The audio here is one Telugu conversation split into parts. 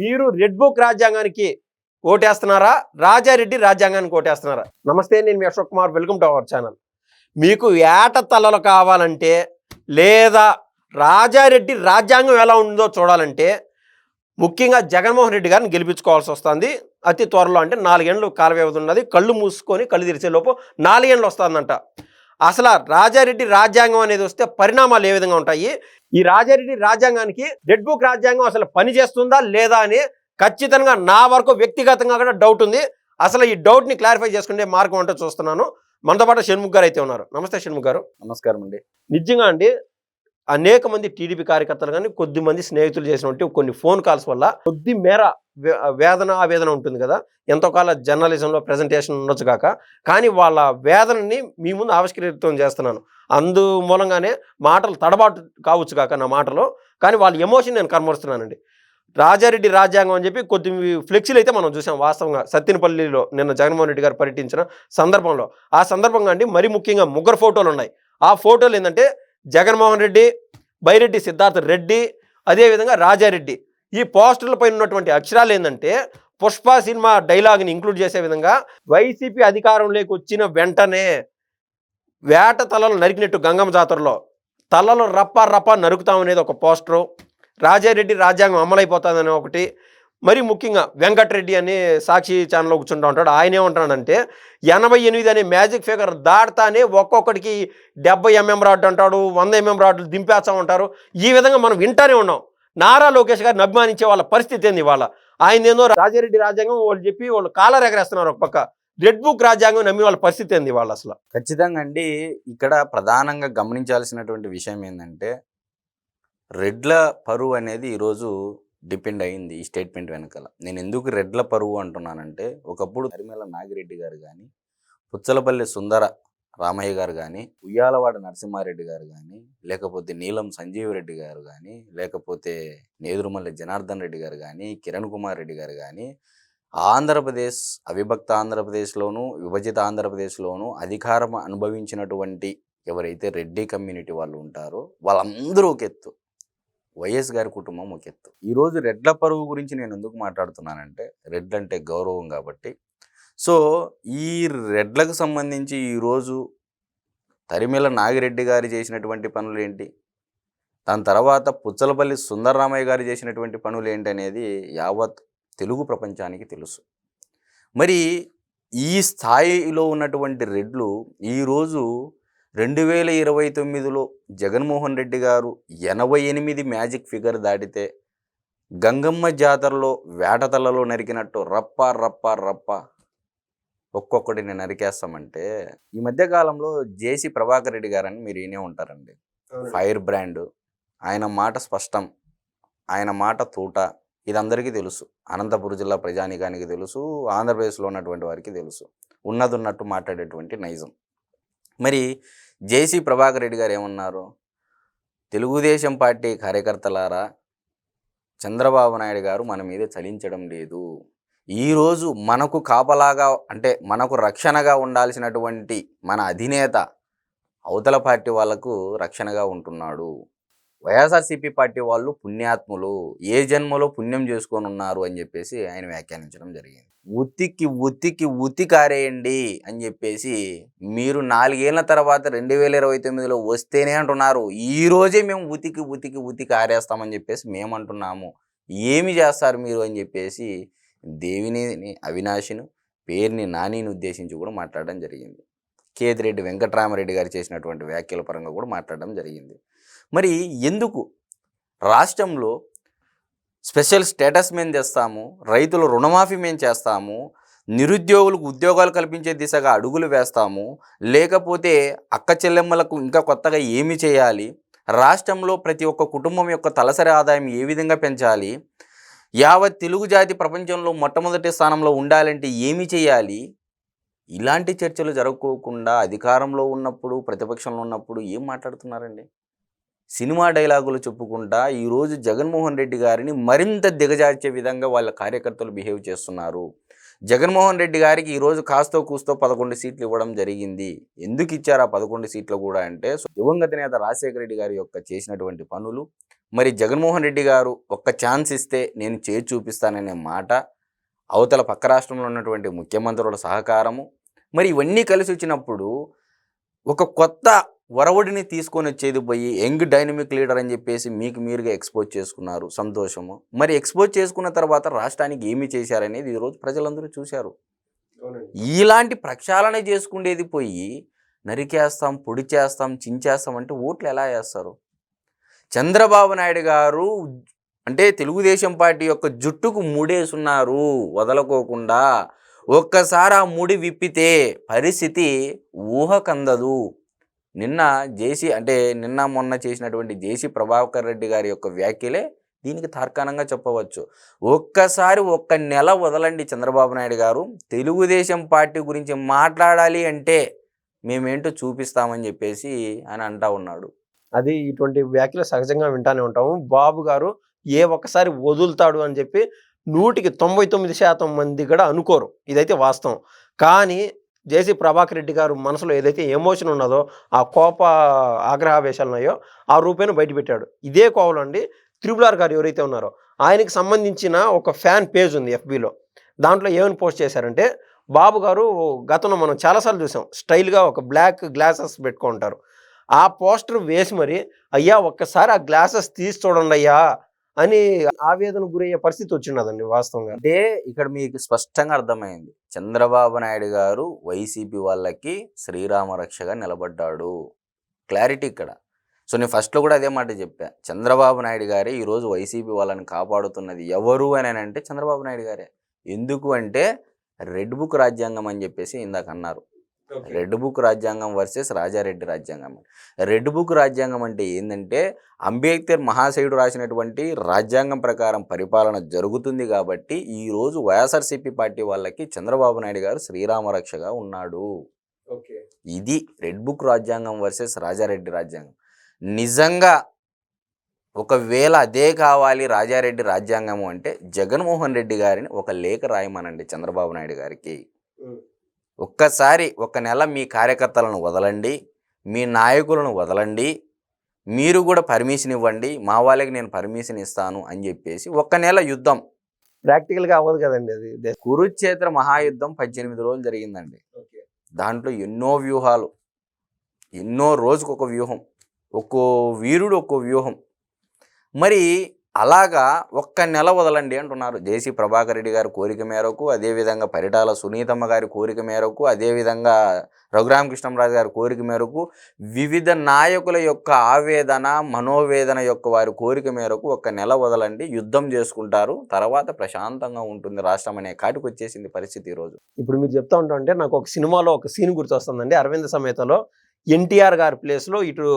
మీరు రెడ్ బుక్ రాజ్యాంగానికి ఓటేస్తున్నారా? రాజారెడ్డి రాజ్యాంగానికి ఓటేస్తున్నారా? నమస్తే నేను మీ Ashok Kumar. Welcome to our channel. మీకు ఏట తలలు కావాలంటే లేదా రాజారెడ్డి రాజ్యాంగం ఎలా ఉందో చూడాలంటే ముఖ్యంగా జగన్మోహన్ రెడ్డి గారిని గెలిపించుకోవాల్సి వస్తుంది. అతి త్వరలో అంటే నాలుగేళ్ళు కాల వ్యవధి ఉన్నది. కళ్ళు మూసుకొని కళ్ళు తెరిచేలోపు నాలుగేండ్లు నాలుగేళ్ళు వస్తుందంట. అసలు రాజారెడ్డి రాజ్యాంగం అనేది వస్తే పరిణామాలు ఏ విధంగా ఉంటాయి? ఈ రాజారెడ్డి రాజ్యాంగానికి రెడ్ బుక్ రాజ్యాంగం అసలు పని చేస్తుందా లేదా అని ఖచ్చితంగా నా వరకు వ్యక్తిగతంగా కూడా డౌట్ ఉంది. అసలు ఈ డౌట్ని క్లారిఫై చేసుకునే మార్గం అంటూ చూస్తున్నాను. మనతో పాటు షణ్ముఖ్ గారు అయితే ఉన్నారు. నమస్తే షణ్ముఖ్ గారు. నమస్కారం అండి. నిజంగా అండి అనేక మంది టీడీపీ కార్యకర్తలు కానీ కొద్ది మంది స్నేహితులు చేసినటువంటి కొన్ని ఫోన్ కాల్స్ వల్ల కొద్ది మేర వేదన ఆవేదన ఉంటుంది కదా. ఎంతో కాల జర్నలిజంలో ప్రజెంటేషన్ ఉండొచ్చు కాక. కానీ వాళ్ళ వేదనని మీ ముందు ఆవిష్కరితం చేస్తున్నాను. అందు మూలంగానే మాటలు తడబాటు కావచ్చు కాక నా మాటలో. కానీ వాళ్ళ ఎమోషన్ నేను కనబరుస్తున్నానండి రాజారెడ్డి రాజ్యాంగం అని చెప్పి కొద్ది ఫ్లెక్సీలు అయితే మనం చూసాం వాస్తవంగా. సత్తినపల్లిలో నిన్న జగన్మోహన్ రెడ్డి గారు పర్యటించిన సందర్భంలో. ఆ సందర్భంగా అండి మరీ ముఖ్యంగా ముగ్గురు ఫోటోలు ఉన్నాయి. ఆ ఫోటోలు ఏంటంటే జగన్మోహన్ రెడ్డి బైరెడ్డి సిద్ధార్థ రెడ్డి అదేవిధంగా రాజారెడ్డి. ఈ పోస్టర్లపై ఉన్నటువంటి అక్షరాలు ఏంటంటే పుష్ప సినిమా డైలాగ్ని ఇంక్లూడ్ చేసే విధంగా వైసీపీ అధికారంలోకి వచ్చిన వెంటనే వేట తలలు నరికినట్టు గంగమ్మ జాతరలో తలలు రప్ప రప్ప నరుకుతామనేది ఒక పోస్టరు. రాజారెడ్డి రాజ్యాంగం అమలైపోతుందని ఒకటి. మరి ముఖ్యంగా వెంకటరెడ్డి అనే సాక్షి ఛానల్లో కూర్చుంటా ఉంటాడు. ఆయన ఏమంటాడంటే ఎనభై ఎనిమిది అనే మ్యాజిక్ ఫిగర్ దాటుతానే ఒక్కొక్కడికి డెబ్బై ఎంఎం రాడ్ అంటాడు వంద ఎంఎం రాడ్లు దింపేస్తామంటారు ఈ విధంగా మనం వింటానే ఉన్నాం. నారా లోకేష్ గారిని అభిమానించే వాళ్ళ పరిస్థితి ఏంది ఇవాళ? ఆయన ఏందో రాజారెడ్డి రాజ్యాంగం వాళ్ళు చెప్పి వాళ్ళు కాలర్ ఎగరేస్తున్నారు ఒక పక్క. రెడ్ బుక్ రాజ్యాంగం నమ్మి వాళ్ళ పరిస్థితి ఏంది వాళ్ళు అసలు? ఖచ్చితంగా అండి. ఇక్కడ ప్రధానంగా గమనించాల్సినటువంటి విషయం ఏంటంటే రెడ్ల పరువు అనేది ఈరోజు డిపెండ్ అయింది ఈ స్టేట్మెంట్ వెనకాల. నేను ఎందుకు రెడ్ల పరువు అంటున్నానంటే ఒకప్పుడు తరిమేల నాగిరెడ్డి గారు కానీ పుచ్చలపల్లి సుందర రామయ్య గారు కానీ ఉయ్యాలవాడ నరసింహారెడ్డి గారు కానీ లేకపోతే నీలం సంజీవ్ రెడ్డి గారు కానీ లేకపోతే నేదురుమల్లి జనార్దన్ రెడ్డి గారు కానీ కిరణ్ కుమార్ రెడ్డి గారు కానీ ఆంధ్రప్రదేశ్ అవిభక్త ఆంధ్రప్రదేశ్లోను విభజిత ఆంధ్రప్రదేశ్లోను అధికారం అనుభవించినటువంటి ఎవరైతే రెడ్డి కమ్యూనిటీ వాళ్ళు ఉంటారో వాళ్ళందరూ ఒక ఎత్తు. వైఎస్ గారి కుటుంబం ఒక ఎత్తు. ఈరోజు రెడ్ల పరువు గురించి నేను ఎందుకు మాట్లాడుతున్నానంటే రెడ్ అంటే గౌరవం కాబట్టి. సో ఈ రెడ్లకు సంబంధించి ఈరోజు తరిమేల నాగిరెడ్డి గారు చేసినటువంటి పనులు ఏంటి దాని తర్వాత పుచ్చలపల్లి సుందరరామయ్య గారు చేసినటువంటి పనులు ఏంటి అనేది యావత్ తెలుగు ప్రపంచానికి తెలుసు. మరి ఈ స్థాయిలో ఉన్నటువంటి రెడ్లు ఈరోజు రెండు వేల ఇరవై తొమ్మిదిలో జగన్మోహన్ రెడ్డి గారు ఎనభై ఎనిమిది మ్యాజిక్ ఫిగర్ దాటితే గంగమ్మ జాతరలో వేటతలలో నరికినట్టు రప్ప రప్ప రప్ప ఒక్కొక్కటిని నరికేస్తామంటే ఈ మధ్య కాలంలో జేసీ ప్రభాకర్ రెడ్డి గారని మీరు వినే ఉంటారండి. Fire brand. ఆయన మాట స్పష్టం. ఆయన మాట తూట. ఇది అందరికీ తెలుసు. అనంతపురం జిల్లా ప్రజానీకానికి తెలుసు. ఆంధ్రప్రదేశ్లో ఉన్నటువంటి వారికి తెలుసు. ఉన్నది ఉన్నట్టు మాట్లాడేటువంటి నైజం. మరి జేసీ ప్రభాకర్ రెడ్డి గారు ఏమన్నారు? తెలుగుదేశం పార్టీ కార్యకర్తలారా చంద్రబాబు నాయుడు గారు మన మీద చలించడం లేదు. ఈరోజు మనకు కాపలాగా అంటే మనకు రక్షణగా ఉండాల్సినటువంటి మన అధినేత అవతల పార్టీ వాళ్ళకు రక్షణగా ఉంటున్నాడు. వైఎస్ఆర్సీపీ పార్టీ వాళ్ళు పుణ్యాత్ములు. ఏ జన్మలో పుణ్యం చేసుకొని ఉన్నారు అని చెప్పేసి ఆయన వ్యాఖ్యానించడం జరిగింది. ఉతికి ఉత్తికి ఉత్తి కారేయండి అని చెప్పేసి మీరు నాలుగేళ్ళ తర్వాత రెండు వేల ఇరవై తొమ్మిదిలో వస్తేనే అంటున్నారు. ఈ రోజే మేము ఉతికి ఉతికి ఉతికి ఆరేస్తామని చెప్పేసి మేము అంటున్నాము. ఏమి చేస్తారు మీరు అని చెప్పేసి దేవిని అవినాశిను పేరుని నానిని ఉద్దేశించి కూడా మాట్లాడడం జరిగింది. కేతిరెడ్డి వెంకటరామరెడ్డి గారు చేసినటువంటి వ్యాఖ్యల పరంగా కూడా మాట్లాడడం జరిగింది. మరి ఎందుకు? రాష్ట్రంలో స్పెషల్ స్టేటస్ మేము తెస్తాము రైతుల రుణమాఫీ మేము చేస్తాము నిరుద్యోగులకు ఉద్యోగాలు కల్పించే దిశగా అడుగులు వేస్తాము లేకపోతే అక్క చెల్లెమ్మలకు ఇంకా కొత్తగా ఏమి చేయాలి? రాష్ట్రంలో ప్రతి ఒక్క కుటుంబం యొక్క తలసరి ఆదాయం ఏ విధంగా పెంచాలి? యావత్ తెలుగు జాతి ప్రపంచంలో మొట్టమొదటి స్థానంలో ఉండాలంటే ఏమి చేయాలి? ఇలాంటి చర్చలు జరగకోకుండా అధికారంలో ఉన్నప్పుడు ప్రతిపక్షంలో ఉన్నప్పుడు ఏం మాట్లాడుతున్నారండి? సినిమా డైలాగులు చెప్పుకుంటా ఈరోజు జగన్మోహన్ రెడ్డి గారిని మరింత దిగజార్చే విధంగా వాళ్ళ కార్యకర్తలు బిహేవ్ చేస్తున్నారు. జగన్మోహన్ రెడ్డి గారికి ఈరోజు కాస్తో కూస్తో పదకొండు సీట్లు ఇవ్వడం జరిగింది. ఎందుకు ఇచ్చారు ఆ పదకొండు సీట్లు కూడా అంటే దివంగత నేత రాజశేఖర రెడ్డి గారి యొక్క చేసినటువంటి పనులు. మరి జగన్మోహన్ రెడ్డి గారు ఒక్క ఛాన్స్ ఇస్తే నేను చేసి చూపిస్తాననే మాట అవతల పక్క రాష్ట్రంలో ఉన్నటువంటి ముఖ్యమంత్రుల సహకారము. మరి ఇవన్నీ కలిసి వచ్చినప్పుడు ఒక కొత్త వరవడిని తీసుకొని వచ్చేది పోయి యంగ్ డైనమిక్ లీడర్ అని చెప్పేసి మీకు మీరుగా ఎక్స్పోజ్ చేసుకున్నారు. సంతోషము. మరి ఎక్స్పోజ్ చేసుకున్న తర్వాత రాష్ట్రానికి ఏమి చేశారనేది ఈరోజు ప్రజలందరూ చూశారు. ఇలాంటి ప్రక్షాళన చేసుకునేది పోయి నరికేస్తాం పొడి చేస్తాం చించేస్తాం అంటే ఓట్లు ఎలా వేస్తారు? చంద్రబాబు నాయుడు గారు అంటే తెలుగుదేశం పార్టీ యొక్క జుట్టుకు ముడేసున్నారు వదలకోకుండా. ఒక్కసారి ఆ ముడి విప్పితే పరిస్థితి ఊహకందదు. నిన్న జేసీ అంటే నిన్న మొన్న చేసినటువంటి జేసీ ప్రభాకర్ రెడ్డి గారి యొక్క వ్యాఖ్యలే దీనికి తార్కాణంగా చెప్పవచ్చు. ఒక్కసారి ఒక్క నెల వదలండి చంద్రబాబు నాయుడు గారు. తెలుగుదేశం పార్టీ గురించి మాట్లాడాలి అంటే మేమేంటో చూపిస్తామని చెప్పేసి ఆయన అంటా ఉన్నాడు. అది ఇటువంటి వ్యాఖ్యలు సహజంగా వింటానే ఉంటాము. బాబు గారు ఏ ఒక్కసారి వదులుతాడు అని చెప్పి నూటికి తొంభై తొమ్మిది శాతం మంది కూడా అనుకోరు. ఇదైతే వాస్తవం. కానీ జేసీ ప్రభాకర్ రెడ్డి గారు మనసులో ఏదైతే ఎమోషన్ ఉన్నదో ఆ కోప ఆగ్రహవేశాలు ఉన్నాయో ఆ రూపేణ బయటపెట్టాడు. ఇదే కోవలో అండి త్రిబులార్ గారు ఎవరైతే ఉన్నారో ఆయనకి సంబంధించిన ఒక ఫ్యాన్ పేజ్ ఉంది ఎఫ్బిలో. దాంట్లో ఏమని పోస్ట్ చేశారంటే బాబు గారు గతంలో మనం చాలాసార్లు చూసాం స్టైల్గా ఒక బ్లాక్ గ్లాసెస్ పెట్టుకుంటారు. ఆ పోస్టర్ వేసి మరి అయ్యా ఒక్కసారి ఆ గ్లాసెస్ తీసి చూడండి అయ్యా అని ఆవేదన గురయ్యే పరిస్థితి వచ్చినదండి వాస్తవంగా. అంటే ఇక్కడ మీకు స్పష్టంగా అర్థమైంది. చంద్రబాబు నాయుడు గారు వైసీపీ వాళ్ళకి శ్రీరామ రక్షగా నిలబడ్డాడు. క్లారిటీ ఇక్కడ. సో నేను ఫస్ట్లో కూడా అదే మాట చెప్పా. చంద్రబాబు నాయుడు గారే ఈరోజు వైసీపీ వాళ్ళని కాపాడుతున్నది ఎవరు అని అంటే చంద్రబాబు నాయుడు గారే. ఎందుకు అంటే రెడ్ బుక్ రాజ్యాంగం అని చెప్పేసి ఇందాక అన్నారు. రెడ్ బుక్ రాజ్యాంగం వర్సెస్ రాజారెడ్డి రాజ్యాంగం. రెడ్ బుక్ రాజ్యాంగం అంటే ఏంటంటే అంబేద్కర్ మహాశయుడు రాసినటువంటి రాజ్యాంగం ప్రకారం పరిపాలన జరుగుతుంది కాబట్టి ఈరోజు వైఎస్ఆర్సీపీ పార్టీ వాళ్ళకి చంద్రబాబు నాయుడు గారు శ్రీరామ రక్షగా ఉన్నాడు ఇది రెడ్ బుక్ రాజ్యాంగం వర్సెస్ రాజారెడ్డి రాజ్యాంగం. నిజంగా ఒకవేళ అదే కావాలి రాజారెడ్డి రాజ్యాంగము అంటే జగన్మోహన్ రెడ్డి గారిని ఒక లేఖ రాయమనండి చంద్రబాబు నాయుడు గారికి. ఒక్కసారి ఒక నెల మీ కార్యకర్తలను వదలండి మీ నాయకులను వదలండి మీరు కూడా పర్మిషన్ ఇవ్వండి మా వాళ్ళకి నేను పర్మిషన్ ఇస్తాను అని చెప్పేసి ఒక్క నెల యుద్ధం. ప్రాక్టికల్గా అవ్వదు కదండి అది. కురుక్షేత్ర మహాయుద్ధం పద్దెనిమిది రోజులు జరిగిందండి. దాంట్లో ఎన్నో వ్యూహాలు ఎన్నో రోజుకు ఒక వ్యూహం ఒక్కో వీరుడు ఒక్కో వ్యూహం. మరి అలాగా ఒక్క నెల వదలండి అంటున్నారు. జేసీ ప్రభాకర్ రెడ్డి గారి కోరిక మేరకు అదేవిధంగా పరిటాల సునీతమ్మ గారి కోరిక మేరకు అదేవిధంగా రఘురామకృష్ణరాజు గారి కోరిక మేరకు వివిధ నాయకుల యొక్క ఆవేదన మనోవేదన యొక్క వారి కోరిక మేరకు ఒక్క నెల వదలండి. యుద్ధం చేసుకుంటారు. తర్వాత ప్రశాంతంగా ఉంటుంది. రాష్ట్రం అనే కాటికి వచ్చేసింది పరిస్థితి ఈరోజు ఇప్పుడు మీరు చెప్తా ఉంటా అంటే నాకు ఒక సినిమాలో ఒక సీన్ గుర్తొస్తుందండి. అరవింద సమేతలో ఎన్టీఆర్ గారి ప్లేస్లో ఇటు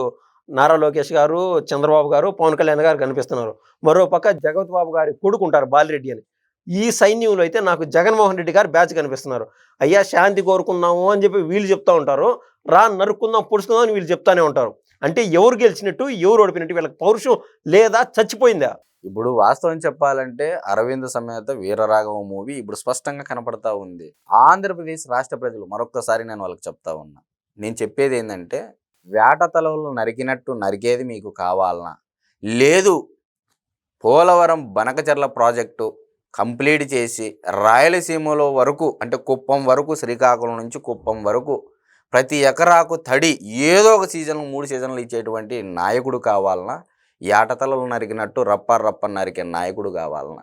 నారా లోకేష్ గారు చంద్రబాబు గారు పవన్ కళ్యాణ్ గారు కనిపిస్తున్నారు. మరో పక్క జగత్ బాబు గారి కొడుకుంటారు బాలిరెడ్డి అని. ఈ సైన్యంలో అయితే నాకు జగన్మోహన్ రెడ్డి గారు బ్యాచ్ కనిపిస్తున్నారు. అయ్యా శాంతి కోరుకున్నాము అని చెప్పి వీళ్ళు చెప్తా ఉంటారు. రా నరుక్కుందాం పొడుచుకుందాం అని వీళ్ళు చెప్తానే ఉంటారు. అంటే ఎవరు గెలిచినట్టు ఎవరు ఓడిపోయినట్టు వీళ్ళకి పౌరుషం లేదా చచ్చిపోయిందా? ఇప్పుడు వాస్తవం చెప్పాలంటే అరవింద్ సమేత వీరరాఘవ మూవీ ఇప్పుడు స్పష్టంగా కనపడతా ఉంది. ఆంధ్రప్రదేశ్ రాష్ట్ర ప్రజలు మరొక్కసారి నేను వాళ్ళకి చెప్తా ఉన్నా. నేను చెప్పేది ఏంటంటే వేట తలలు నరికినట్టు నరికేది మీకు కావాలనా? లేదు. పోలవరం బనకచర్ల ప్రాజెక్టు కంప్లీట్ చేసి రాయలసీమలో వరకు అంటే కుప్పం వరకు శ్రీకాకుళం నుంచి కుప్పం వరకు ప్రతి ఎకరాకు తడి ఏదో ఒక సీజన్లు మూడు సీజన్లు ఇచ్చేటువంటి నాయకుడు కావాలనా? ఏటతలలు నరికినట్టు రప్ప రప్ప నరికే నాయకుడు కావాలనా?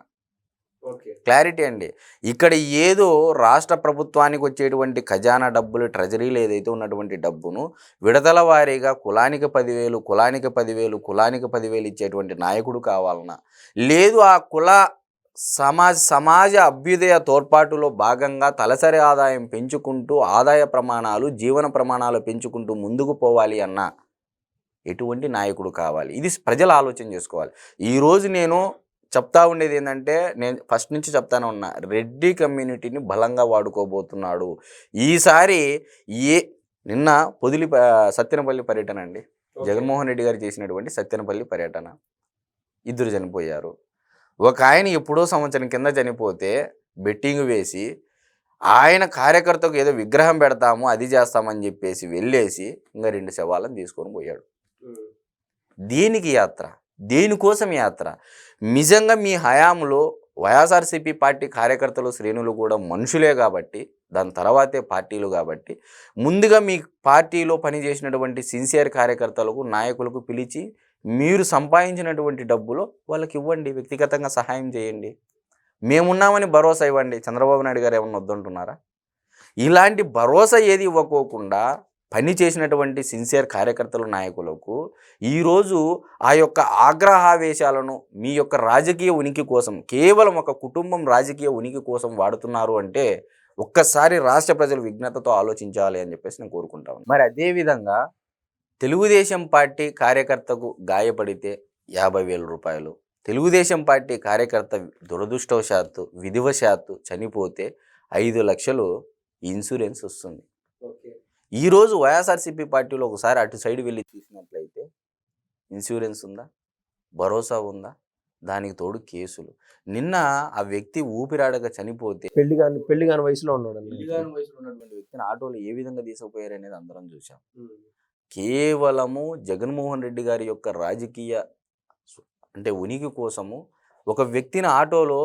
క్లారిటీ అండి. ఇక్కడ ఏదో రాష్ట్ర ప్రభుత్వానికి వచ్చేటువంటి ఖజానా డబ్బులు ట్రెజరీలు ఏదైతే ఉన్నటువంటి డబ్బును విడతల వారీగా కులానికి పదివేలు కులానికి పదివేలు కులానికి పదివేలు ఇచ్చేటువంటి నాయకుడు కావాలన్నా లేదు ఆ కుల సమాజ సమాజ అభ్యుదయ తోడ్పాటులో భాగంగా తలసరి ఆదాయం పెంచుకుంటూ ఆదాయ ప్రమాణాలు జీవన ప్రమాణాలు పెంచుకుంటూ ముందుకు పోవాలి అన్న ఎటువంటి నాయకుడు కావాలి. ఇది ప్రజలు ఆలోచన చేసుకోవాలి. ఈరోజు నేను చెప్తా ఉండేది ఏంటంటే నేను ఫస్ట్ నుంచి చెప్తానే ఉన్నా రెడ్డి కమ్యూనిటీని బలంగా వాడుకోబోతున్నాడు. ఈసారి ఏ నిన్న పొదిలి సత్యనపల్లి పర్యటన అండి. జగన్మోహన్ రెడ్డి గారు చేసినటువంటి సత్యనపల్లి పర్యటన. ఇద్దరు చనిపోయారు. ఒక ఆయన ఎప్పుడో సంవత్సరం కింద చనిపోతే బెట్టింగ్ వేసి ఆయన కార్యకర్తకు ఏదో విగ్రహం పెడతాము అది చేస్తామని చెప్పేసి వెళ్ళేసి ఇంకా రెండు శవాలను తీసుకొని పోయాడు. దీనికి యాత్ర? దేనికోసం యాత్ర? నిజంగా మీ హయాంలో వైఎస్ఆర్సీపీ పార్టీ కార్యకర్తలు శ్రేణులు కూడా మనుషులే కాబట్టి దాని తర్వాతే పార్టీలు కాబట్టి ముందుగా మీ పార్టీలో పనిచేసినటువంటి సిన్సియర్ కార్యకర్తలకు నాయకులకు పిలిచి మీరు సంపాదించినటువంటి డబ్బులు వాళ్ళకి ఇవ్వండి వ్యక్తిగతంగా సహాయం చేయండి. మేమున్నామని భరోసా ఇవ్వండి. చంద్రబాబు నాయుడు గారు ఏమన్నా వద్దంటున్నారా? ఇలాంటి భరోసా ఏది ఇవ్వకోకుండా పని చేసినటువంటి సిన్సియర్ కార్యకర్తల నాయకులకు ఈరోజు ఆ యొక్క ఆగ్రహావేశాలను మీ యొక్క రాజకీయ ఉనికి కోసం కేవలం ఒక కుటుంబం రాజకీయ ఉనికి కోసం వాడుతున్నారు అంటే ఒక్కసారి రాష్ట్ర ప్రజలు విఘ్నతతో ఆలోచించాలి అని చెప్పేసి నేను కోరుకుంటాను మరి అదేవిధంగా తెలుగుదేశం పార్టీ కార్యకర్తకు గాయపడితే యాభై వేల రూపాయలు తెలుగుదేశం పార్టీ కార్యకర్త దురదృష్టవశాత్తు విధివశాత్తు చనిపోతే ఐదు లక్షలు ఇన్సూరెన్స్ వస్తుంది. ఈరోజు వైఎస్ఆర్సీపీ పార్టీలో ఒకసారి అటు సైడ్ వెళ్ళి చూసినట్లయితే ఇన్సూరెన్స్ ఉందా? భరోసా ఉందా? దానికి తోడు కేసులు. నిన్న ఆ వ్యక్తి ఊపిరాడక చనిపోతే పెళ్ళి కాని పెళ్ళి కాని వయసులో ఉన్నాడు పెళ్ళిగాని వయసులో ఉన్నటువంటి వ్యక్తిని ఆటోలో ఏ విధంగా తీసుకుపోయారు అనేది అందరం చూసాం కేవలము జగన్మోహన్ రెడ్డి గారి యొక్క రాజకీయ అంటే ఉనికి కోసము ఒక వ్యక్తిని ఆటోలో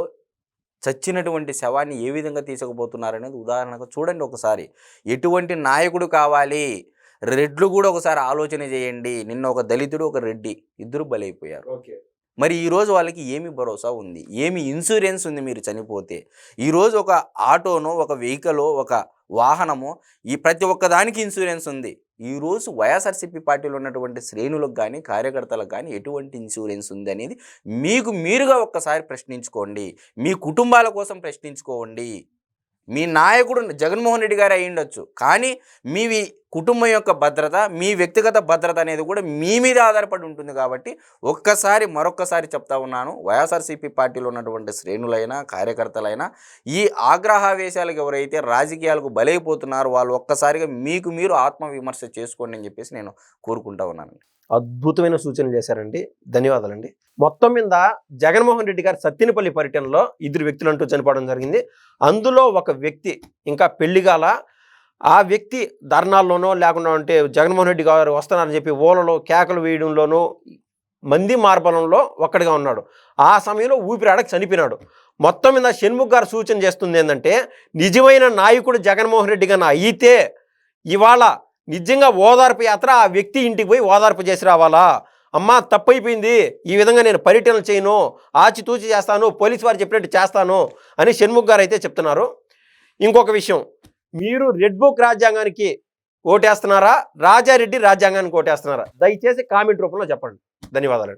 చచ్చినటువంటి శవాన్ని ఏ విధంగా తీసుకుపోతున్నారనేది ఉదాహరణకు చూడండి ఒకసారి. ఎటువంటి నాయకుడు కావాలి? రెడ్లు కూడా ఒకసారి ఆలోచన చేయండి. నిన్న ఒక దళితుడు ఒక రెడ్డి ఇద్దరు బలైపోయారు. ఓకే. మరి ఈరోజు వాళ్ళకి ఏమి భరోసా ఉంది? ఏమి ఇన్సూరెన్స్ ఉంది మీరు చనిపోతే? ఈరోజు ఒక ఆటోనో ఒక వెహికలో ఒక వాహనము ఈ ప్రతి ఒక్కదానికి ఇన్సూరెన్స్ ఉంది. ఈరోజు వైఎస్ఆర్సీపీ పార్టీలో ఉన్నటువంటి శ్రేణులకు కానీ కార్యకర్తలకు కానీ ఎటువంటి ఇన్సూరెన్స్ ఉంది అనేది మీకు మీరుగా ఒక్కసారి ప్రశ్నించుకోండి. మీ కుటుంబాల కోసం ప్రశ్నించుకోండి. మీ నాయకుడు జగన్మోహన్ రెడ్డి గారు అయి ఉండొచ్చు కానీ మీవి కుటుంబం యొక్క భద్రత మీ వ్యక్తిగత భద్రత అనేది కూడా మీ మీద ఆధారపడి ఉంటుంది కాబట్టి ఒక్కసారి మరొక్కసారి చెప్తా ఉన్నాను. వైఎస్ఆర్సీపీ పార్టీలో ఉన్నటువంటి శ్రేణులైనా కార్యకర్తలైనా ఈ ఆగ్రహావేశాలకు ఎవరైతే రాజకీయాలకు బలైపోతున్నారో వాళ్ళు ఒక్కసారిగా మీకు మీరు ఆత్మవిమర్శ చేసుకోండి అని చెప్పేసి నేను కోరుకుంటా ఉన్నాను అద్భుతమైన సూచనలు చేశారండి. ధన్యవాదాలండి. మొత్తం మీద జగన్మోహన్ రెడ్డి గారి సత్తినపల్లి పర్యటనలో ఇద్దరు వ్యక్తులు అంటూ చనిపోవడం జరిగింది. అందులో ఒక వ్యక్తి ఇంకా పెళ్ళిగాల ఆ వ్యక్తి ధర్నాల్లోనో లేకుండా అంటే జగన్మోహన్ రెడ్డి గారు వస్తున్నారని చెప్పి ఓలలో కేకలు వేయడంలోనూ మంది మార్బలంలో ఒక్కడిగా ఉన్నాడు. ఆ సమయంలో ఊపిరాడక చనిపోయినాడు. మొత్తం మీద షణ్ముఖ్ గారు సూచన చేస్తుంది ఏంటంటే నిజమైన నాయకుడు జగన్మోహన్ రెడ్డి గారు అయితే ఇవాళ నిజంగా ఓదార్పు యాత్ర ఆ వ్యక్తి ఇంటికి పోయి ఓదార్పు చేసి రావాలా? అమ్మా తప్పైపోయింది. ఈ విధంగా నేను పర్యటన చేయను. ఆచితూచి చేస్తాను. పోలీసు వారు చెప్పినట్టు చేస్తాను అని షణ్ముఖ్ గారు అయితే చెప్తున్నారు. ఇంకొక విషయం. మీరు రెడ్ బుక్ రాజ్యాంగానికి ఓటేస్తున్నారా? రాజారెడ్డి రాజ్యాంగానికి ఓటేస్తున్నారా? దయచేసి కామెంట్ రూపంలో చెప్పండి. ధన్యవాదాలు.